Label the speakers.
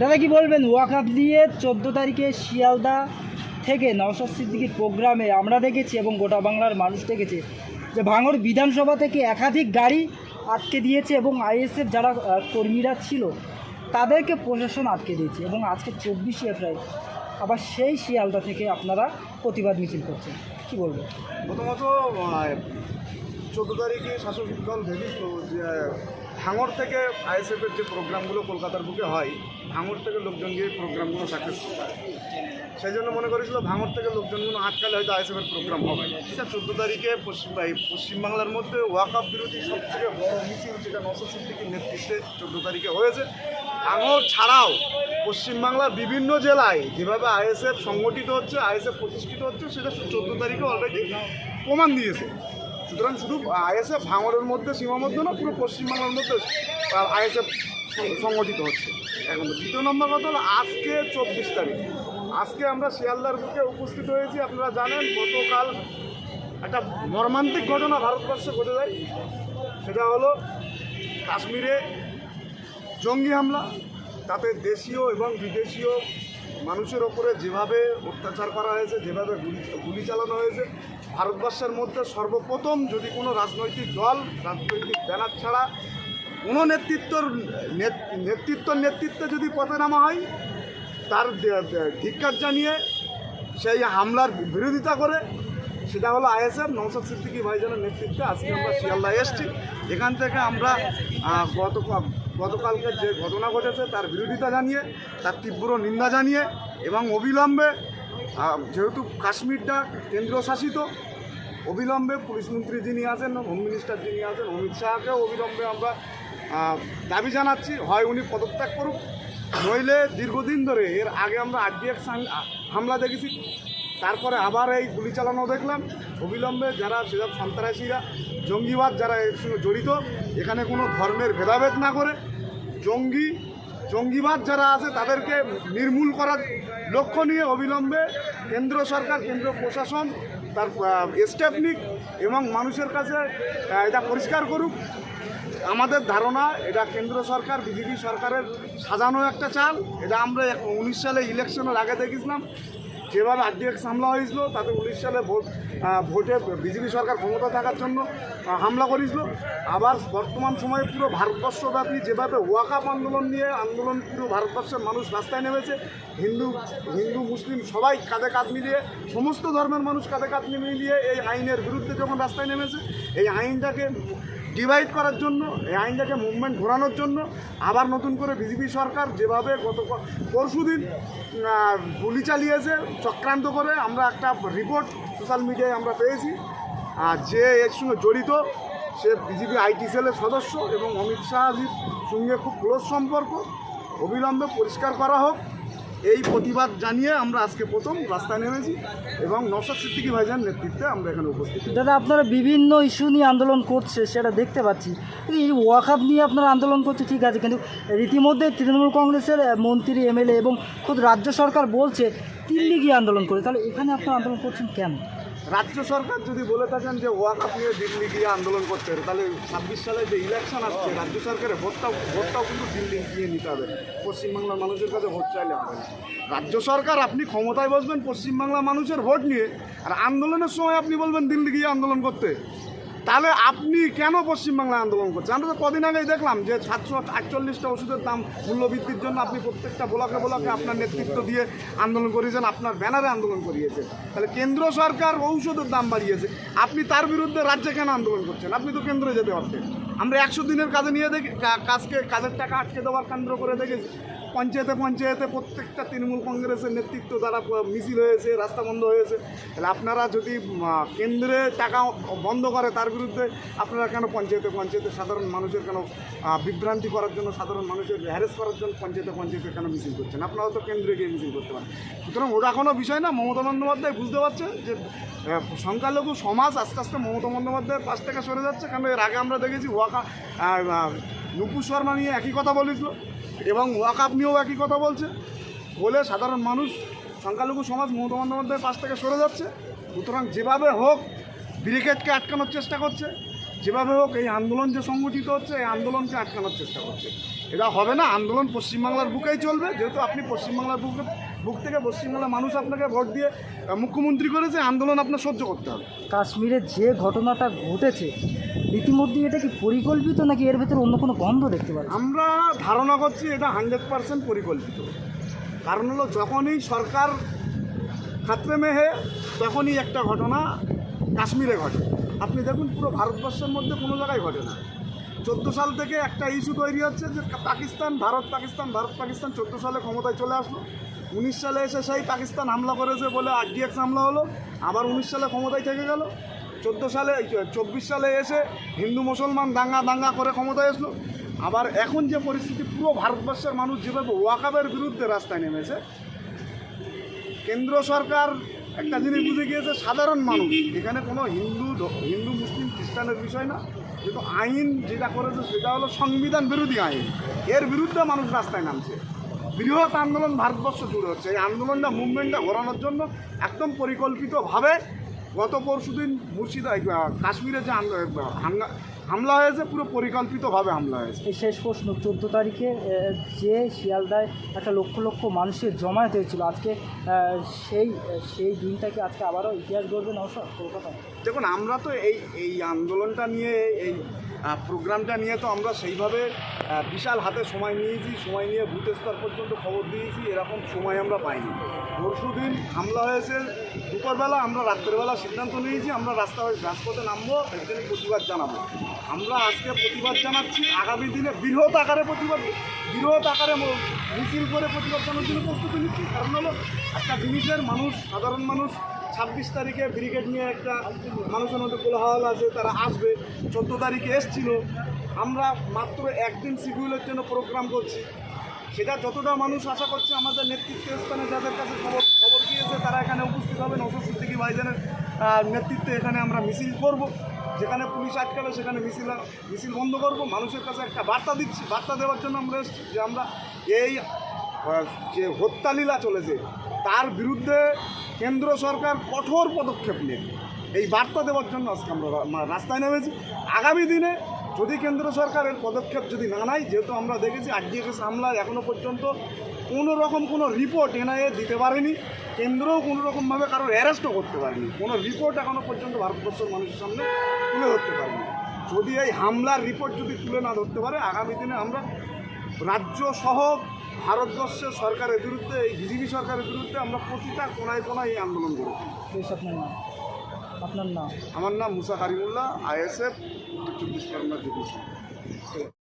Speaker 1: দাদা, কি বলবেন? ওয়াকাপ দিয়ে চোদ্দ তারিখে শিয়ালদা থেকে নওশাদ সিদ্দিকির প্রোগ্রামে আমরা দেখেছি এবং গোটা বাংলার মানুষ দেখেছে যে ভাঙর বিধানসভা থেকে একাধিক গাড়ি আটকে দিয়েছে এবং আইএসএফ যারা কর্মীরা ছিল, তাদেরকে প্রশাসন আটকে দিয়েছে এবং আজকে চব্বিশে এপ্রিল, আবার সেই শিয়ালদা থেকে আপনারা প্রতিবাদ মিছিল করছেন। কি বলবেন?
Speaker 2: প্রথমত চোদ্দ তারিখে শাসক দল ভেবেছিল যে ভাঙর থেকে আইএসএফের যে প্রোগ্রামগুলো কলকাতার বুকে হয়, ভাঙর থেকে লোকজন গিয়ে প্রোগ্রামগুলো সাকসেসফুল সেই জন্য মনে করেছিল ভাঙর থেকে লোকজনগুলো আটকালে হয়তো আইএসএফের প্রোগ্রাম হবে। সেটা চোদ্দ তারিখে পশ্চিম পশ্চিমবাংলার মধ্যে ওয়াকআপ বিরোধী সবথেকে বড় মিছিল যেটা নশো সিদ্দিকির নেতৃত্বে চোদ্দ তারিখে হয়েছে, ভাঙর ছাড়াও পশ্চিমবাংলার বিভিন্ন জেলায় যেভাবে আইএসএফ সংগঠিত হচ্ছে, আইএসএফ প্রতিষ্ঠিত হচ্ছে, সেটা চোদ্দ তারিখে অলরেডি প্রমাণ দিয়েছে। সুতরাং শুধু আইএসএফ ভাঙরের মধ্যে সীমাবদ্ধ না, পুরো পশ্চিমবাংলার মধ্যে আইএসএফ সংগঠিত হচ্ছে। এখন দ্বিতীয় নম্বর কথা হলো, আজকে চব্বিশ তারিখ। আজকে আমরা শিয়ালদার বুকে উপস্থিত হয়েছি, আপনারা জানেন, গতকাল একটা মর্মান্তিক ঘটনা ভারতবর্ষে ঘটে যায়। সেটা হলো কাশ্মীরে জঙ্গি হামলা, তাতে দেশীয় এবং বিদেশীয় মানুষের ওপরে যেভাবে অত্যাচার করা হয়েছে, যেভাবে গুলি গুলি চালানো হয়েছে ভারতবর্ষের মধ্যে সর্বপ্রথম যদি কোনো রাজনৈতিক দল, রাজনৈতিক ব্যানার ছাড়া কোনো নেতৃত্বর নেতৃত্ব নেতৃত্বে যদি পথে নামা হয়, তার দে- জানিয়ে সেই হামলার বিরোধিতা করে, সেটা হলো আইএসএফ নৌসাদ সিদ্দিকী ভাইজানের নেতৃত্বে আজকে আমরা শিয়ালদা এসেছি। এখান থেকে আমরা গত, গতকালকে যে ঘটনা ঘটেছে তার বিরোধিতা জানিয়ে, তার তীব্র নিন্দা জানিয়ে এবং অবিলম্বে যেহেতু কাশ্মীরটা কেন্দ্রশাসিত অবিলম্বে পুলিশ মন্ত্রী যিনি আছেন, হোম মিনিস্টার যিনি আছেন, অমিত শাহকেও অবিলম্বে আমরা দাবি জানাচ্ছি। হয় উনি পদত্যাগ করুক, নইলে দীর্ঘদিন ধরে এর আগে আমরা আরডিএক্স হামলা দেখেছি। তারপরে আবার এই গুলি চালানো দেখলাম। অবিলম্বে যারা, সেসব সন্ত্রাসীরা, জঙ্গিবাদ যারা এর সঙ্গে জড়িত, এখানে কোনো ধর্মের ভেদাভেদ না করে জঙ্গি, জঙ্গিবাদ যারা আছে, তাদেরকে নির্মূল করার লক্ষ্য নিয়ে অবিলম্বে কেন্দ্র সরকার, কেন্দ্র প্রশাসন তার স্টেপ নিক এবং মানুষের কাছে এটা পরিষ্কার করুক। আমাদের ধারণা, এটা কেন্দ্র সরকার, বিজেপি সরকারের সাজানো একটা চাল। এটা আমরা উনিশ সালে ইলেকশনের আগে দেখেছিলাম যেভাবে আরডিএক্স হামলা হয়েছিল, তাতে উনিশ সালে ভোট ভোটে বিজেপি সরকার ক্ষমতা থাকার জন্য হামলা করেছিল। আবার বর্তমান সময়ে পুরো ভারতবর্ষব্যাপী যেভাবে ওয়াকাপ আন্দোলন নিয়ে আন্দোলন পুরো ভারতবর্ষের মানুষ রাস্তায় নেমেছে, হিন্দু হিন্দু, মুসলিম সবাই কাঁধে কাঁধ মিলিয়ে, সমস্ত ধর্মের মানুষ কাঁধে কাঁধ মিলিয়ে এই আইনের বিরুদ্ধে যখন রাস্তায় নেমেছে, এই আইনটাকে ডিভাইড করার জন্য, এই আইনটাকে মুভমেন্ট ঘোরানোর জন্য, আবার নতুন করে বিজেপি সরকার যেভাবে গত পরশু দিন গুলি চালিয়েছে, চক্রান্ত করে আমরা একটা রিপোর্ট সোশ্যাল মিডিয়ায় আমরা পেয়েছি আর যে এর সঙ্গে জড়িত, সে বিজেপি আইটি সেলের সদস্য এবং অমিত শাহজির সঙ্গে খুব ক্লোজ সম্পর্ক। অবিলম্বে পরিষ্কার করা হোক। এই প্রতিবাদ জানিয়ে আমরা আজকে প্রথম রাস্তায় নেমেছি এবং নশাদ সিদ্দিকী ভাইজান নেতৃত্বে আমরা এখানে উপস্থিত।
Speaker 1: দাদা, আপনারা বিভিন্ন ইস্যু নিয়ে আন্দোলন করছে, সেটা দেখতে পাচ্ছি। এই ওয়াকাপ নিয়ে আপনারা আন্দোলন করছে, ঠিক আছে, কিন্তু রীতিমধ্যে তৃণমূল কংগ্রেসের মন্ত্রী, এমএলএ এবং খুদ রাজ্য সরকার বলছে দিল্লি গিয়ে আন্দোলন করে। তাহলে এখানে আপনারা আন্দোলন করছেন কেন?
Speaker 2: রাজ্য সরকার যদি বলে থাকেন যে ওয়াকাপ নিয়ে দিল্লি গিয়ে আন্দোলন করতে হবে, তাহলে ছাব্বিশ সালে যে ইলেকশন আসছে, রাজ্য সরকারের ভোটটা ভোটটাও কিন্তু দিল্লি গিয়ে নিতে হবে। পশ্চিমবাংলার মানুষের কাছে ভোট চাইলে হবে রাজ্য সরকার, আপনি ক্ষমতায় বসবেন পশ্চিমবাংলার মানুষের ভোট নিয়ে, আর আন্দোলনের সময় আপনি বলবেন দিল্লি গিয়ে আন্দোলন করতে। তাহলে আপনি কেন পশ্চিমবাংলা আন্দোলন করছেন? আমরা তো কদিন আগেই দেখলাম যে সাতশো আটচল্লিশটা ওষুধের দাম, মূল্যবৃদ্ধির জন্য আপনি প্রত্যেকটা ব্লকে ব্লকে আপনার নেতৃত্ব দিয়ে আন্দোলন করিয়েছেন আপনার ব্যানারে আন্দোলন করিয়েছে তাহলে কেন্দ্র সরকার ঔষধের দাম বাড়িয়েছে। আপনি তার বিরুদ্ধে রাজ্যে কেন আন্দোলন করছেন? আপনি তো কেন্দ্রে যেতে পারতেন। আমরা একশো দিনের কাজে নিয়ে দেখি কাজকে, কাজের টাকা আটকে দেওয়ার কেন্দ্র করে দেখেছি। পঞ্চায়েতে পঞ্চায়েতে প্রত্যেকটা তৃণমূল কংগ্রেসের নেতৃত্ব দ্বারা মিছিল হয়েছে, রাস্তা বন্ধ হয়েছে। তাহলে আপনারা যদি কেন্দ্রে টাকা বন্ধ করে তার বিরুদ্ধে, আপনারা কেন পঞ্চায়েতে পঞ্চায়েতে সাধারণ মানুষের কেন বিভ্রান্তি করার জন্য সাধারণ মানুষের হ্যারেস করার জন্য পঞ্চায়েতে পঞ্চায়েতে কেন মিছিল করছেন? আপনারা তো কেন্দ্রে গিয়ে মিছিল করতে পারেন। সুতরাং ওটা কোনো বিষয় না, মমতা বন্দ্যোপাধ্যায় বুঝতে পারছে যে সংখ্যালঘু সমাজ আস্তে আস্তে মমতা বন্দ্যোপাধ্যায়ের পাশ থেকে সরে যাচ্ছে। কারণ এর আগে আমরা দেখেছি ওয়াকা আহ, নুপু শর্মা নিয়ে একই কথা বলেছিল এবং ওয়াকাপ নিয়েও একই কথা বলছে। বলে সাধারণ মানুষ সংখ্যালঘু সমাজ মমতা বন্দ্যোপাধ্যায়ের পাশ থেকে সরে যাচ্ছে। সুতরাং যেভাবে হোক ব্রিগেডকে আটকানোর চেষ্টা করছে। যেভাবে হোক এই আন্দোলন যে সংগঠিত হচ্ছে এই আন্দোলনকে আটকানোর চেষ্টা করছে। এটা হবে না আন্দোলন পশ্চিমবাংলার বুকেই চলবে। যেহেতু আপনি পশ্চিমবাংলার বুকে বুক থেকে পশ্চিমবাংলার মানুষ আপনাকে ভোট দিয়ে মুখ্যমন্ত্রী করেছে আন্দোলন আপনার সহ্য করতে হবে।
Speaker 1: কাশ্মীরে যে ঘটনাটা ঘটেছে রীতিমধ্যে এটা কি পরিকল্পিত নাকি এর ভেতরে অন্য কোনো গন্ধ দেখতে পাচ্ছি
Speaker 2: আমরা ধারণা করছি এটা হান্ড্রেড পার্সেন্ট পরিকল্পিত। কারণ হলো যখনই সরকার খাতরে মেহে তখনই একটা ঘটনা কাশ্মীরে ঘটে। আপনি দেখুন পুরো ভারতবর্ষের মধ্যে কোনো জায়গায় ঘটে না। চোদ্দ সাল থেকে একটা ইস্যু তৈরি হচ্ছে যে পাকিস্তান, ভারত পাকিস্তান ভারত, পাকিস্তান চোদ্দ সালে ক্ষমতায় চলে আসলো। উনিশ সালে এসে সেই পাকিস্তান হামলা করেছে বলে আরডিএক্স হামলা হলো, আবার উনিশ সালে ক্ষমতায় থেকে গেল। চোদ্দ সালে চব্বিশ সালে এসে হিন্দু, মুসলমান দাঙ্গা দাঙ্গা করে ক্ষমতায় আসলো। আবার এখন যে পরিস্থিতি, পুরো ভারতবর্ষের মানুষ যেভাবে ওয়াকাবের বিরুদ্ধে রাস্তায় নেমেছে, কেন্দ্র সরকার একটা জিনিস বুঝে গিয়েছে, সাধারণ মানুষ। এখানে কোনো হিন্দু হিন্দু, মুসলিম, খ্রিস্টানের বিষয় না। কিন্তু আইন যেটা করেছে সেটা হলো সংবিধান বিরোধী আইন। এর বিরুদ্ধে মানুষ রাস্তায় নামছে। বৃহৎ আন্দোলন ভারতবর্ষ জুড়ে হচ্ছে। এই আন্দোলনটা মুভমেন্টটা ঘোরানোর জন্য একদম পরিকল্পিতভাবে গত পরশু দিন মুর্শিদা কাশ্মীরে যে হামলা হয়েছে পুরো পরিকল্পিতভাবে হামলা হয়েছে।
Speaker 1: এই শেষ প্রশ্ন চোদ্দ তারিখে যে শিয়ালদায় একটা লক্ষ লক্ষ মানুষের জমায়েত হয়েছিল আজকে সেই সেই দিনটাকে আজকে আবারও ইতিহাস গড়বে নশো কলকাতায়?
Speaker 2: দেখুন আমরা তো এই এই আন্দোলনটা নিয়ে এই প্রোগ্রামটা নিয়ে তো আমরা সেইভাবে বিশাল হাতে সময় নিয়েছি, সময় নিয়ে বুথ স্তর পর্যন্ত খবর দিয়েছি, এরকম সময় আমরা পাইনি। পরশু দিন হামলা হয়েছে, দুপুরবেলা আমরা, রাত্রেবেলা সিদ্ধান্ত নিয়েছি, আমরা রাস্তা রাজপথে নামবো এখানে প্রতিবাদ জানাব। আমরা আজকে প্রতিবাদ জানাচ্ছি, আগামী দিনে বৃহৎ আকারে প্রতিবাদ, বৃহৎ আকারে মিছিল করে প্রতিবাদ জানানোর জন্য প্রস্তুতি নিচ্ছি। কারণ হলো, একটা জিনিসের মানুষ, সাধারণ মানুষ ছাব্বিশ তারিখে ব্রিগেড নিয়ে একটা মানুষের মধ্যে কোলাহল আছে, তারা আসবে। চোদ্দ তারিখে এসছিল। আমরা মাত্র একদিন শিডিউলের জন্য প্রোগ্রাম করছি। সেটা যতটা মানুষ আশা করছে, আমাদের নেতৃত্ব স্থানে যাদের কাছে খবর খবর গিয়েছে, তারা এখানে উপস্থিত হবে নৌসদ সিদ্দিকি ভাইজানের নেতৃত্বে এখানে আমরা মিছিল করব। যেখানে পুলিশ আটকাবে সেখানে মিছিল মিছিল বন্ধ করব। মানুষের কাছে একটা বার্তা দিচ্ছি। বার্তা দেওয়ার জন্য আমরা এসেছি যে আমরা এই যে হত্যালীলা চলেছে তার বিরুদ্ধে কেন্দ্র সরকার কঠোর পদক্ষেপ নেবে। এই বার্তা দেওয়ার জন্য আজকে আমরা রাস্তায় নেমেছি। আগামী দিনে যদি কেন্দ্র সরকারের পদক্ষেপ যদি না নেয়, যেহেতু আমরা দেখেছি আরডিএক্স হামলায় এখনও পর্যন্ত কোনো রকম কোনো রিপোর্ট এনআইএ দিতে পারেনি। কেন্দ্রও কোনো রকমভাবে কারোর অ্যারেস্টও করতে পারেনি। কোনো রিপোর্ট এখনও পর্যন্ত ভারতবর্ষের মানুষের সামনে তুলে ধরতে পারেনি। যদি এই হামলার রিপোর্ট যদি তুলে না ধরতে পারে, আগামী দিনে আমরা রাজ্য সহ ভারতবর্ষের সরকারের বিরুদ্ধে এই বিজেপি সরকারের বিরুদ্ধে আমরা প্রতিটা কোনায় কোনায় এই আন্দোলন করি
Speaker 1: বেশ আপনার নাম? আপনার নাম?
Speaker 2: আমার নাম মুসা হারিমুল্লাহ আইএসএফ চব্বিশ পরগনা জেপি